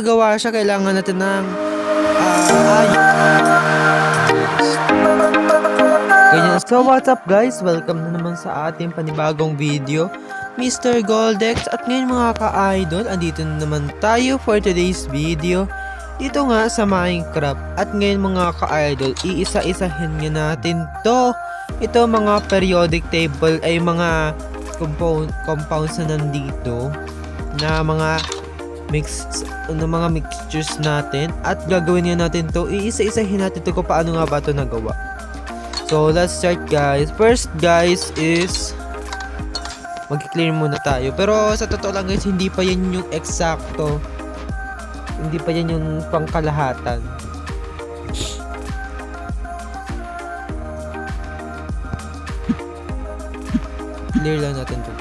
gawa siya, kailangan natin ng ay- Ganyan. So what's up guys? Welcome na naman sa ating panibagong video. Mr. Goldex at ngayon mga ka-idol, andito na naman tayo for today's video. Dito nga sa Minecraft at ngayon mga ka-idol, iisa-isahin nga natin to. Ito mga periodic table ay mga compound, compounds na nandito na mga mix ano mga mixtures natin. At gagawin nga natin to iisa-isahin natin to kung paano nga ba to nagawa. So let's start guys. First guys is mag-clear muna tayo. Pero sa totoo lang guys hindi pa yan yung eksakto. Hindi pa yan yung pangkalahatan. Clear lang natin to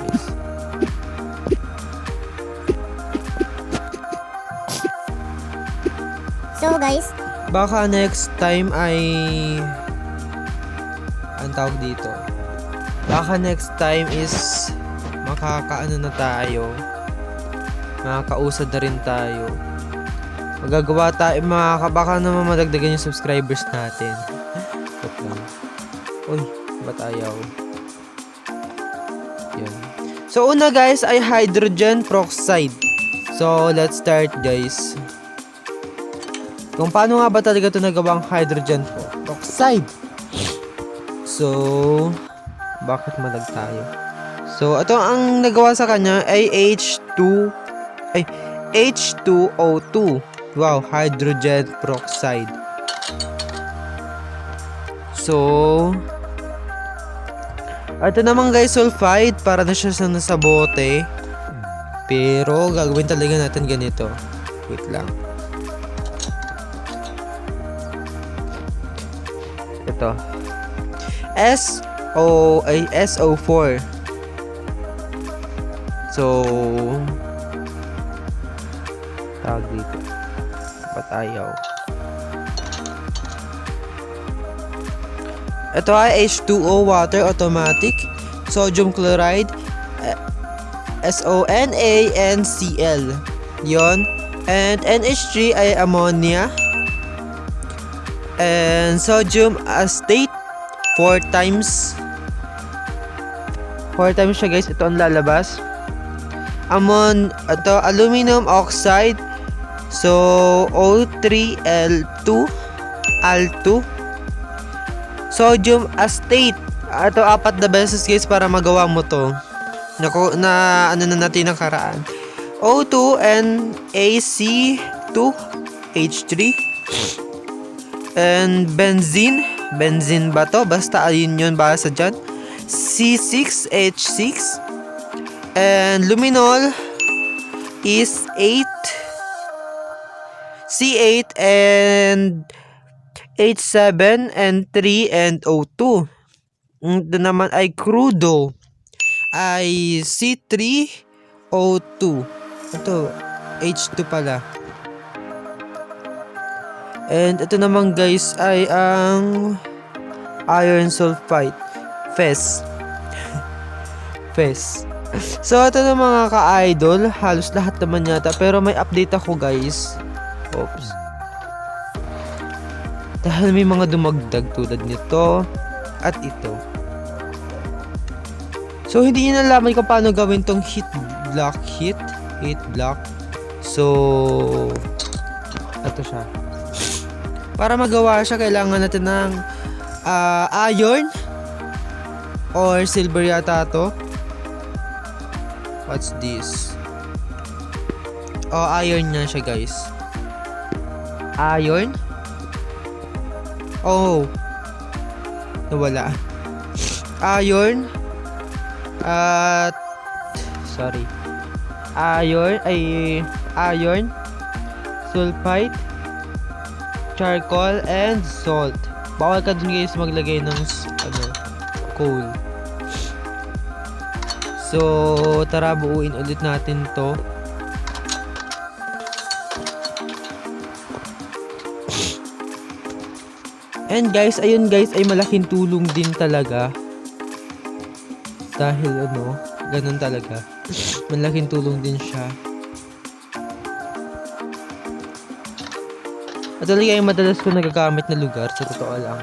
So guys, Baka next time ay ang tawag dito. Baka next time is makakaano na tayo. Makakausad na rin tayo. Magagawa tayo, makaka, baka naman madagdagan yung subscribers natin. Uy, ba't ayaw? Yan. So una guys ay hydrogen peroxide. So let's start guys. Kung paano nga ba talaga ito nagawang hydrogen peroxide? So, bakit malag tayo? So, ito ang nagawa sa kanya ay H2 ay H2O2. Wow, hydrogen peroxide. So, ito naman guys sulfide para na siya sa nasa bote. Pero gagawin talaga natin ganito. Wait lang. Ito. SO ay SO4. So tawag dito. Ba't? Ito ay H2O water automatic, sodium chloride, eh, SONANCl. Yon. And NH3 ay ammonia. And sodium acetate 4 times 4 times siya guys. Ito ang lalabas. Ammon, ito aluminum oxide. So O3L2 Al2 Sodium acetate. Ito apat na beses guys para magawa mo to. Naku, na ano na natin ang karaan. O2 and AC2 H3 and benzene. Benzene ba to? Basta ayun yun basa dyan. C6H6 and luminol is 8 C8 and H7 and 3 and O2. Ito naman ay crudo ay C3O2. Ito, H2 pala. And ito naman guys ay ang iron sulfite. FES. FES. So ito na mga ka-idol, halos lahat naman yata. Pero may update ako guys. Oops. Dahil may mga dumagdag tulad nito at ito. So hindi nyo nalaman kung paano gawin tong hit block hit. Hit block. So ito siya. Para magawa siya, kailangan natin ng ah, iron or silver yata to. What's this? Oh, iron niya siya, guys. Iron? Oh. Nawala. Iron. At sorry. Iron ay iron, sulfite, charcoal and salt. Bawal ka dun guys maglagay ng ano, coal. So, tara buuin ulit natin to. And guys, ayun guys, ay malaking tulong din talaga. Dahil ano, ganun talaga. malaking tulong din siya. At talaga yung madalas ko nagagamit na lugar, sa totoo lang.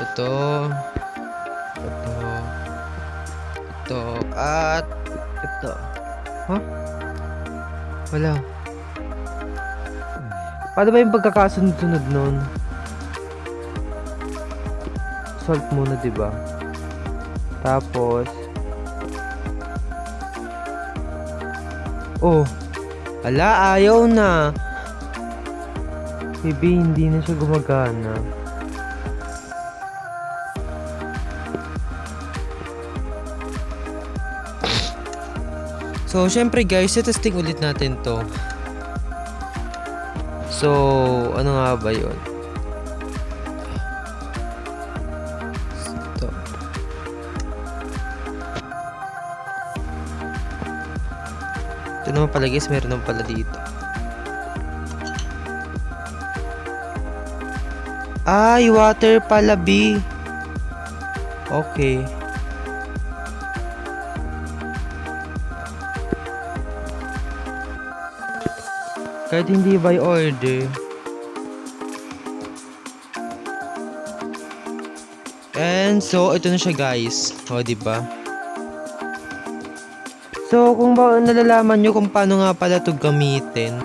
Ito. Ito. Ito. At ito. Huh? Wala. Paano ba yung pagkakasunod-sunod nun? Salt muna, di ba? Tapos, Oh, ala, ayaw na. Baby, hindi na siya gumagana. So, syempre guys, testing ulit natin to. So, ano nga ba yun? Ito naman pala guys, meron naman pala dito. Ay, water pala, B. Okay. Kahit hindi by order. And so, ito na siya guys. O, di ba? So, kung ba nalalaman nyo kung paano nga pala ito gamitin.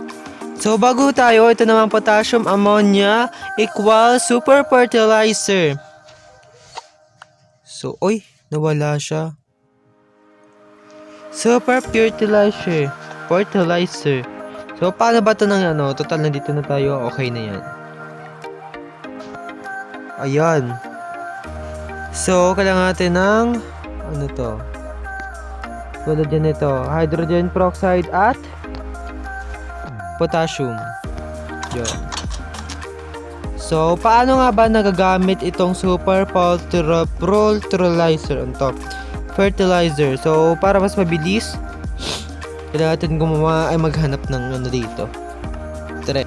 So, bago tayo, ito naman potassium ammonia equal super fertilizer. So, oy, nawala siya. Super fertilizer. Fertilizer. So, paano ba ito ng ano? Total, nandito na tayo. Okay na yan. Ayan. So, kailangan natin ng ano to? Tulad yan ito. Hydrogen peroxide at potassium. Yun. So, paano nga ba nagagamit itong super fertilizer on top? Fertilizer. So, para mas mabilis, kailangan natin gumawa ay maghanap ng ano dito. Tre.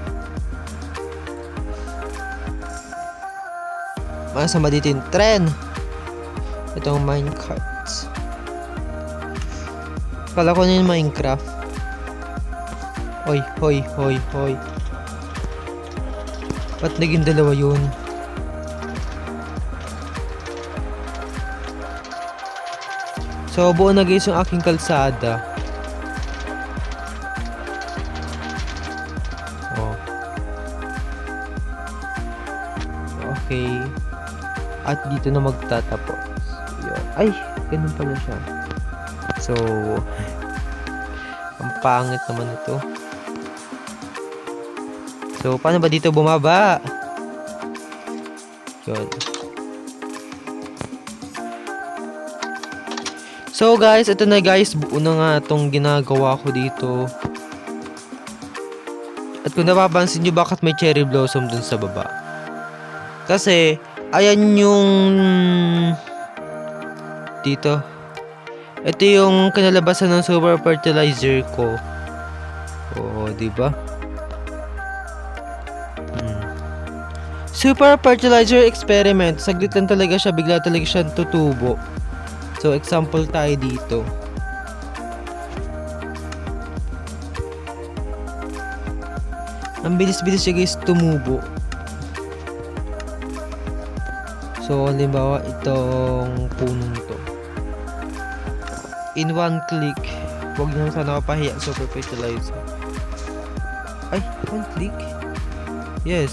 Masama dito yung tren. Itong minecarts. Kala ko na yung Minecraft. Hoy, hoy, hoy, hoy. Ba't naging dalawa yun? So, buo na guys yung aking kalsada. Oh. Okay. At dito na magtatapos. Yun. Ay, ganun pala siya. So, ang pangit naman ito. So, paano ba dito bumaba? Yun. So guys, ito na guys, buo na nga itong ginagawa ko dito. At kung napapansin nyo, bakit may cherry blossom dun sa baba? Kasi, ayan yung... Dito. Ito yung kinalabasan ng super fertilizer ko. Oo, di ba? Hmm. Super fertilizer experiment. Saglit lang talaga siya, bigla talaga siya tutubo. So, example tayo dito. Ang bilis-bilis siya guys tumubo. So, halimbawa itong punong. In one click, huwag nyo sana mapahiya super fertilizer. Ay, one click? Yes.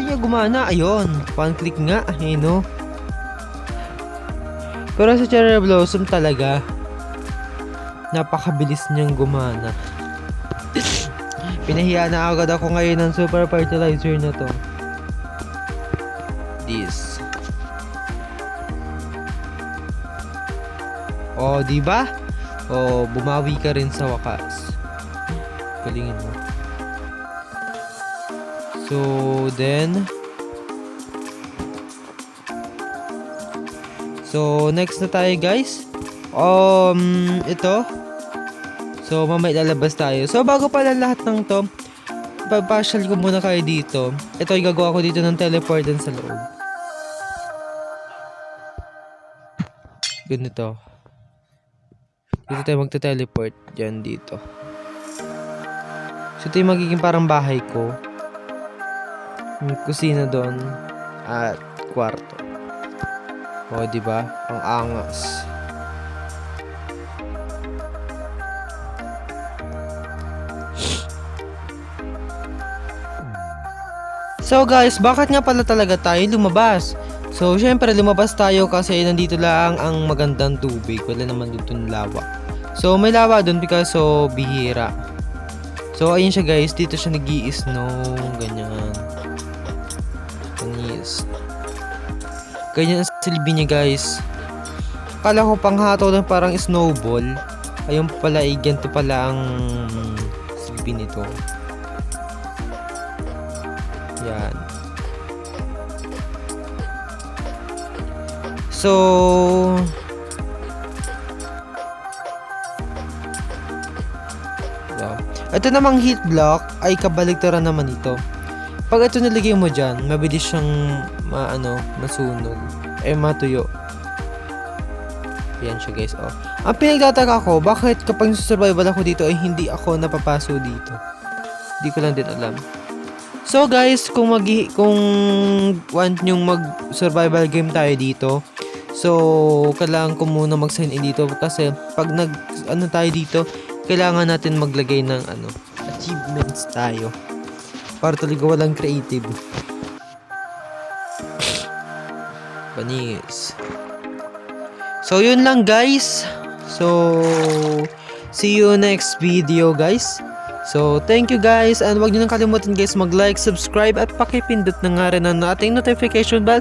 Ayaw niya gumana? Ayun, one click nga, eh no? Pero sa Cherry Blossom talaga, napakabilis niyang gumana. Pinahiya na agad ako ngayon ng super fertilizer na to. This. Oh, di ba? Oh, bumawi ka rin sa wakas. Galingin mo. So, then So, next na tayo, guys. Um, ito. So, mamaya lalabas tayo. So, bago pala lahat ng to, papasyal ko muna kayo dito. Ito, igagawa ko dito ng teleport din sa loob. ganito. Dito tayo magte-teleport. Diyan dito. So, ito yung magiging parang bahay ko. May kusina doon. At kwarto. O, di ba? Ang angas. So guys, bakit nga pala talaga tayo lumabas? So syempre lumabas tayo kasi nandito lang ang magandang tubig. Wala naman dito lawa. So may lawa doon because so bihira. So ayun siya guys, dito siya nag snow ganyan. Panis. Ganyan ang silbi niya guys. Kala ko panghato lang parang snowball. Ayun pala, eh, ganito pala ang silbi nito. Yan. So. Ito namang heat block ay kabaligtaran naman ito. Pag ito nilagay mo dyan, mabilis siyang maano, masunog. Eh, matuyo. Yan siya guys, oh. Ang pinagtataka ko, bakit kapag survival ako dito ay hindi ako napapaso dito? Hindi ko lang din alam. So guys, kung mag kung want nyong mag survival game tayo dito, so kailangan ko muna mag-sign in dito kasi pag nag ano tayo dito, kailangan natin maglagay ng ano, achievements tayo. Para talaga walang creative. Panis. So yun lang guys. So see you next video guys. So, thank you guys and wag niyo nang kalimutan guys mag-like, subscribe at pakipindot na nga rin ang ating notification bell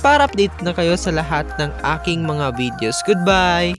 para update na kayo sa lahat ng aking mga videos. Goodbye!